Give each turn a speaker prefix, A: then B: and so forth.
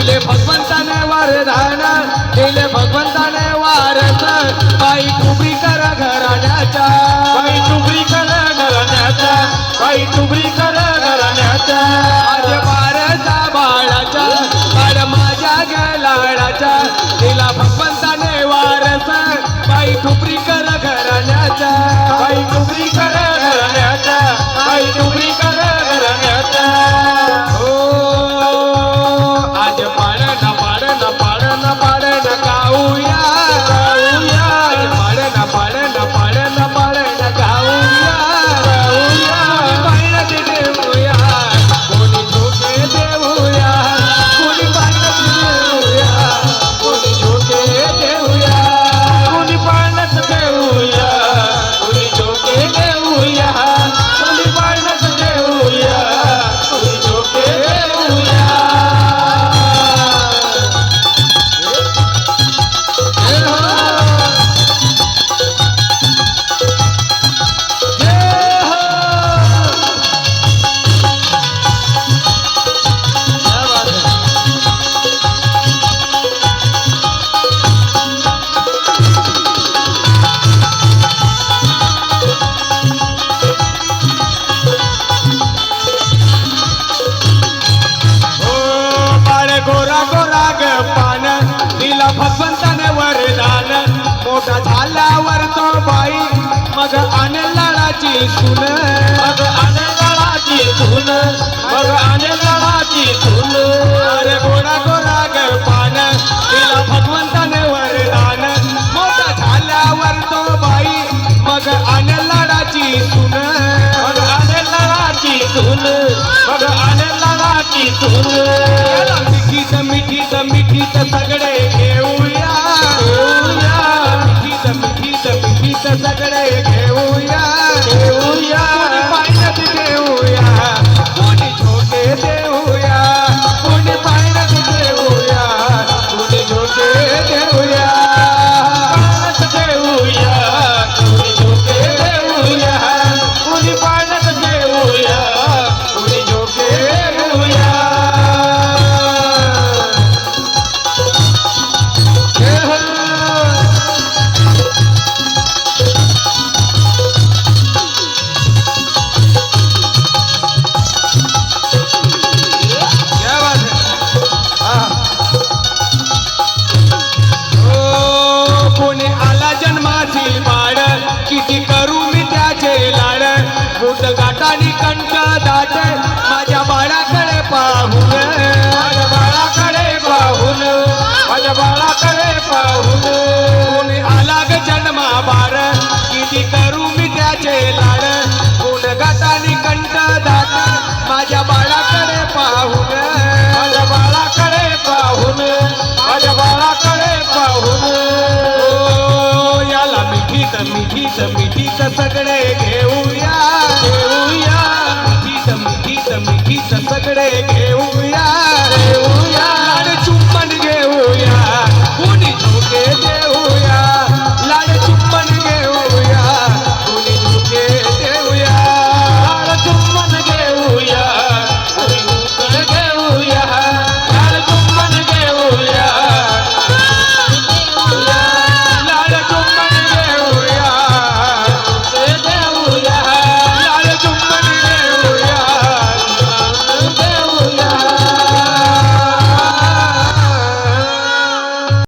A: दिले भगवंताने वरदान दिले भगवंताने वारस बाई तुबी कर घराण्याच्या
B: बाई टुबरी कर घराण्याचा बाई टुबरी कर घराण्याचा.
A: आज बारसा बाळाचा बाळ माझ्या लाडाचा दिला भगवंताने वारस बाई ठुपरी कर घराण्याच्या
B: बाई टुबरी कर
A: सुन.
B: मग आनंदाची धून मग आनंदाची धून.
A: अरे गोरा गोरा ग पान दिला भगवंताने वरदान. मोठा झाल्यावर तो बाई मग आनंदाची
B: मग आनंदाची मग आनंदाची
A: मिठीत मिठीत सगळे कंठ माझ्या बाळाकडे पाहून
B: माझ्या बाळाकडे पाहून माझ्या बाळाकडे पाहून.
A: आला ग जन्मा बाळ किती करू मी त्याचे लाड? गुण गाठानी कंठ दाट माझ्या बाळाकडे पाहून
B: माझ्या बाळाकडे पाहून माझ्या बाळाकडे पाहून.
A: याला मिठीत मिठीत मिठीत सगळे விடை